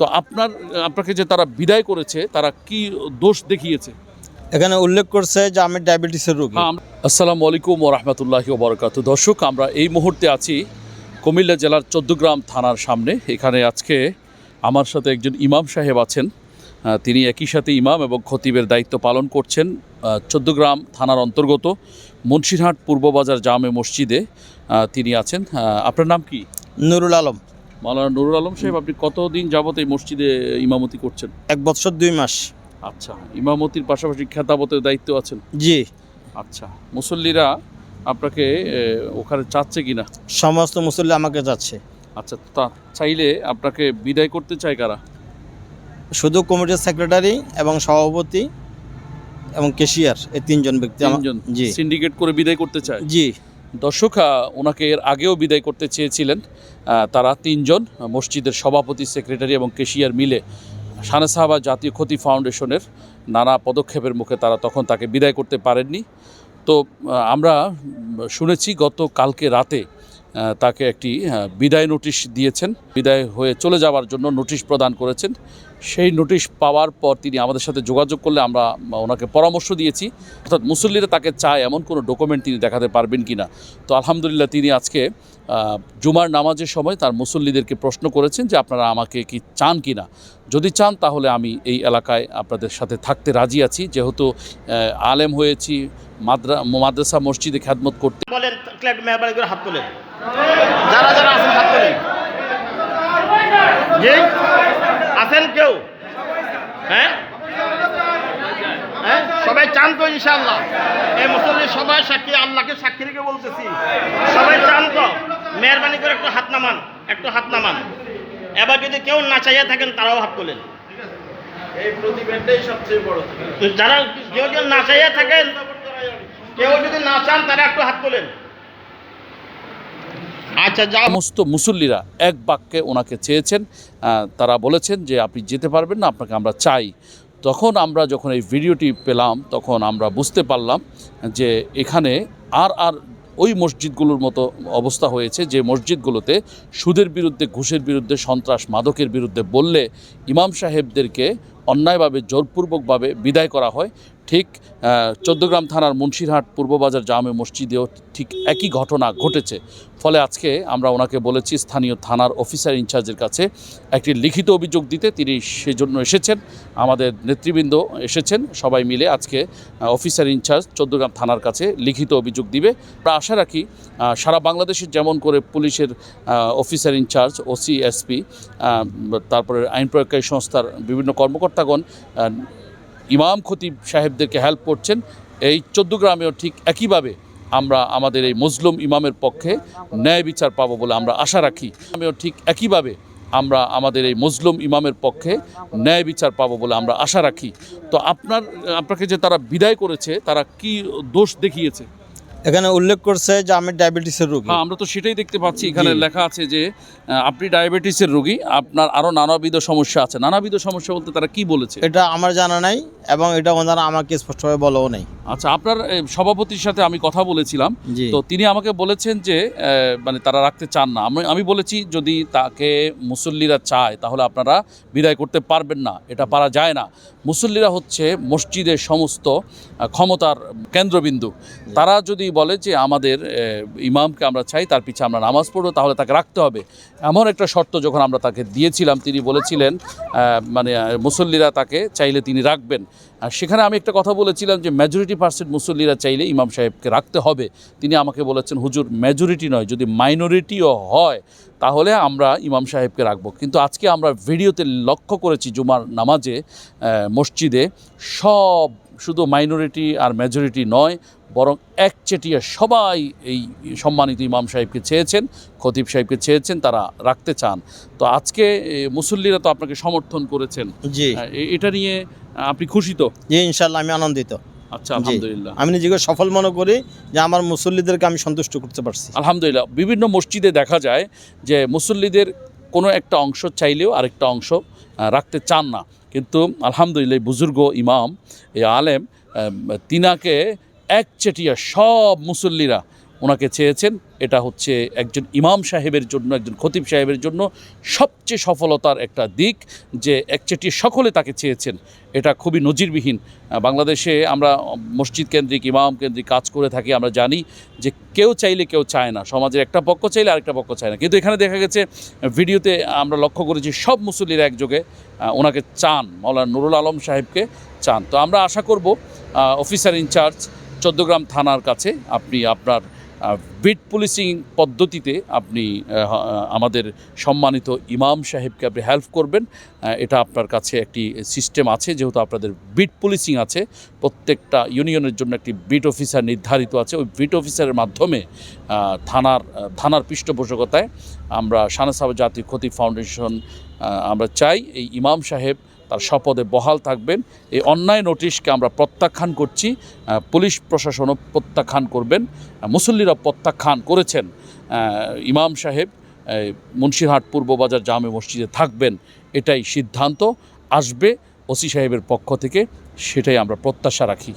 তো আপনার আপনাকে যে তারা বিদায় করেছে তারা কি দোষ দেখিয়েছে? এখানে উল্লেখ করছে যে আমি ডায়াবেটিসের রোগী। হ্যাঁ, আসসালামু আলাইকুম রহমতুল্লাহি বরকাত দর্শক আমরা এই মুহূর্তে আছি কুমিল্লা জেলার চোদ্দগ্রাম থানার সামনে। এখানে আজকে আমার সাথে একজন ইমাম সাহেব আছেন। তিনি একই সাথে ইমাম এবং খতিবের দায়িত্ব পালন করছেন চোদ্দগ্রাম থানার অন্তর্গত মুন্সিরহাট পূর্ববাজার জামে মসজিদে তিনি আছেন। আপনার নাম কি? নুরুল আলম। মাওলানা নুরুল আলম সাহেব আপনি কতদিন যাবত এই মসজিদে ইমামতি করছেন? এক বছর দুই মাস। আচ্ছা ইমামতির পাশাপাশি খেতাবতের দায়িত্ব আছেন? জি। আচ্ছা মুসল্লিরা আপনাকে ওখানে চাচ্ছে কিনা? সমস্ত মুসল্লি আমাকে যাচ্ছে আচ্ছা তা চাইলে আপনাকে বিদায় করতে চায় কারা? শুধু কমিটির সেক্রেটারি এবং সভাপতি এবং কেশিয়ার এই তিনজন ব্যক্তি তিনজন? জি। সিন্ডিকেট করে বিদায় করতে চায়? জি। দর্শক ওনাকে এর আগেও বিদায় করতে চেয়েছিলেন। তারা তিনজন মসজিদের সভাপতি, সেক্রেটারি এবং কেশিয়ার মিলে সানে সাহাবা জাতীয় ক্ষতি ফাউন্ডেশনের নানা পদক্ষেপের মুখে তারা তখন তাকে বিদায় করতে পারেননি। তো আমরা শুনেছি গত কালকে রাতে তাকে একটি বিদায় নোটিশ দিয়েছেন। বিদায় হয়ে চলে যাওয়ার জন্য নোটিশ প্রদান করেছেন। সেই নোটিশ পাওয়ার পর তিনি আমাদের সাথে যোগাযোগ করলে আমরা ওনাকে পরামর্শ দিয়েছি। অর্থাৎ মুসল্লিরা তাকে চায় এমন কোনো ডকুমেন্ট তিনি দেখাতে পারবেন কি না তো আলহামদুলিল্লাহ তিনি আজকে জুমার নামাজের সময় তার মুসল্লিদেরকে প্রশ্ন করেছেন যে আপনারা আমাকে কি চান কি না যদি চান তাহলে আমি এই এলাকায় আপনাদের সাথে থাকতে রাজি আছি। যেহেতু আলেম হয়েছি, মাদ্রা, মাদ্রাসা মসজিদে খ্যাদমত করতে হাত তোলেন। যারা যারা হাত তোলেন। জি আছেন কেউ? হ্যাঁ? হ্যাঁ? সবাই চান তো ইনশাল্লাহ এই মুসল্লি সবাই সাক্ষী আল্লাহকে সাক্ষী রেখে বলতেছি। সবাই চান তো? মেহরবানি করে একটু হাত নামান একটু হাত নামান। এবার যদি কেউ না চাইয়া থাকেন তারাও হাত তোলেন। এই প্রতিবেদটাই সবচেয়ে বড়। যারা কেউ যদি না চাইয়া থাকেন কেউ যদি না চান তারা একটু হাত তোলেন। আচ্ছা সমস্ত মুসল্লিরা এক বাক্যে ওনাকে চেয়েছেন তারা বলেছেন যে আপনি যেতে পারবেন না, আপনাকে আমরা চাই। তখন আমরা যখন এই ভিডিওটি পেলাম, তখন আমরা বুঝতে পারলাম যে এখানে আর আর ওই মসজিদগুলোর মতো অবস্থা হয়েছে, যে মসজিদগুলোতে সুদের বিরুদ্ধে, ঘুষের বিরুদ্ধে, সন্ত্রাস, মাদকের বিরুদ্ধে বললে ইমাম সাহেবদেরকে অন্যায়ভাবে, জোরপূর্বকভাবে বিদায় করা হয়। ঠিক চোদ্দগ্রাম থানার মুন্সিরহাট পূর্ববাজার জামে মসজিদেও ঠিক একই ঘটনা ঘটেছে। ফলে আজকে আমরা ওনাকে বলেছি স্থানীয় থানার অফিসার ইনচার্জের কাছে একটি লিখিত অভিযোগ দিতে। তিনি সেজন্য এসেছেন, আমাদের নেতৃবৃন্দ এসেছেন, সবাই মিলে আজকে অফিসার ইনচার্জ চোদ্দগ্রাম থানার কাছে লিখিত অভিযোগ দিবে। আমরা আশা রাখি সারা বাংলাদেশের যেমন করে পুলিশের অফিসার ইনচার্জ, ওসি, এসপি তারপরে আইন প্রয়োগকারী সংস্থার বিভিন্ন কর্মকর্তাগণ ইমাম খতিব সাহেবদেরকে হেল্প করছেন। এই চোদ্দ গ্রামেও ঠিক একইভাবে আমরা আমাদের এই মুসলিম ইমামের পক্ষে ন্যায় বিচার পাবো বলে আমরা আশা রাখি। আমিও ঠিক একইভাবে আমরা আমাদের এই মজলুম ইমামের পক্ষে ন্যায় বিচার পাবো বলে আমরা আশা রাখি। তো আপনার, আপনাকে যে তারা বিদায় করেছে, তারা কি দোষ দেখিয়েছে? এখানে উল্লেখ করছে যে আমি ডায়াবেটিসের রোগী। হ্যাঁ আমরা তো সেটাই দেখতে পাচ্ছি। এখানে লেখা আছে যে আপনি ডায়াবেটিসের রোগী আপনার আরও নানাবিধ সমস্যা আছে। নানাবিধ সমস্যা বলতে তারা কি বলেছে? এটা আমার জানা নাই এবং এটা ওনারা আমাকে স্পষ্টভাবে বলেও নেই। আচ্ছা আপনার সভাপতির সাথে আমি কথা বলেছিলাম। তো তিনি আমাকে বলেছেন যে মানে তারা রাখতে চান না। আমি আমি বলেছি যদি তাকে মুসল্লিরা চায় তাহলে আপনারা বিদায় করতে পারবেন না। এটা পারা যায় না। মুসল্লিরা হচ্ছে মসজিদের সমস্ত ক্ষমতার কেন্দ্রবিন্দু। তারা যদি বলে যে আমাদের ইমামকে আমরা চাই, তার পিছে আমরা নামাজ পড়ব, তাহলে তাকে রাখতে হবে। এমন একটা শর্ত যখন আমরা তাকে দিয়েছিলাম, তিনি বলেছিলেন মানে মুসল্লিরা তাকে চাইলে তিনি রাখবেন। আর সেখানে আমি একটা কথা বলেছিলাম যে মেজরিটি পার্সেন্ট মুসল্লিরা চাইলে ইমাম সাহেবকে রাখতে হবে। তিনি আমাকে বলেছেন, হুজুর মেজরিটি নয়, যদি মাইনরিটিও হয়, তাহলে আমরা ইমাম সাহেবকে রাখব। কিন্তু আজকে আমরা ভিডিওতে লক্ষ্য করেছি, জুমার নামাজে মসজিদে সব শুধু মাইনরিটি আর মেজরিটি নয় বরং একচেটিয়া সবাই এই সম্মানিত ইমাম সাহেবকে চেয়েছেন খতিব সাহেবকে চেয়েছেন তারা রাখতে চান। তো আজকে মুসল্লিরা তো আপনাকে সমর্থন করেছেন। জি। এটা নিয়ে আপনি খুশি তো? জি ইনশাল্লাহ আমি আনন্দিত। আচ্ছা আলহামদুলিল্লাহ। আমি নিজেকে সফল মনে করি যে আমার মুসল্লিদেরকে আমি সন্তুষ্ট করতে পারছি। আলহামদুলিল্লাহ। বিভিন্ন মসজিদে দেখা যায় যে মুসল্লিদের কোনো একটা অংশ চাইলেও আরেকটা অংশ রাখতে চান না। কিন্তু আলহামদুলিল্লাহ বুজুর্গ ইমাম, এই আলেম তিনাকে একচেটিয়া সব মুসল্লিরা ওনাকে চেয়েছেন। এটা হচ্ছে একজন ইমাম সাহেবের জন্য, একজন খতিব সাহেবের জন্য সবচেয়ে সফলতার একটা দিক যে একচেটি সকলে তাকে চেয়েছেন। এটা খুবই নজিরবিহীন। বাংলাদেশে আমরা মসজিদ কেন্দ্রিক, ইমাম কেন্দ্রিক কাজ করে থাকি, আমরা জানি যে কেউ চাইলে কেউ চায় না। সমাজের একটা পক্ষ চাইলে আরেকটা পক্ষ চায় না। কিন্তু এখানে দেখা গেছে, ভিডিওতে আমরা লক্ষ্য করেছি সব মুসল্লিরা একযোগে ওনাকে চান, মৌলানা নুরুল আলম সাহেবকে চান। তো আমরা আশা করব অফিসার ইনচার্জ চোদ্দগ্রাম থানার কাছে আপনি আপনার বিট পুলিশিং পদ্ধতিতে আপনি আমাদের সম্মানিত ইমাম সাহেবকে আপনি হেল্প করবেন। এটা আপনার কাছে একটি সিস্টেম আছে, যেহেতু আপনাদের বিট পুলিশিং আছে, প্রত্যেকটা ইউনিয়নের জন্য একটি বিট অফিসার নির্ধারিত আছে। ওই বিট অফিসারের মাধ্যমে থানার থানার পৃষ্ঠপোষকতায় আমরা সানাসাব জাতীয় ক্ষতি ফাউন্ডেশন আমরা চাই এই ইমাম সাহেব তার শপথে বহাল থাকবেন। এই অন্যায় নোটিশকে আমরা প্রত্যাখ্যান করছি। পুলিশ প্রশাসনও প্রত্যাখ্যান করবেন। মুসল্লিরা প্রত্যাখ্যান করেছেন। ইমাম সাহেব মুন্সিরহাট পূর্ববাজার জামে মসজিদে থাকবেন। এটাই সিদ্ধান্ত। আসবে ওসি সাহেবের পক্ষ থেকে, সেটাই আমরা প্রত্যাশা রাখি।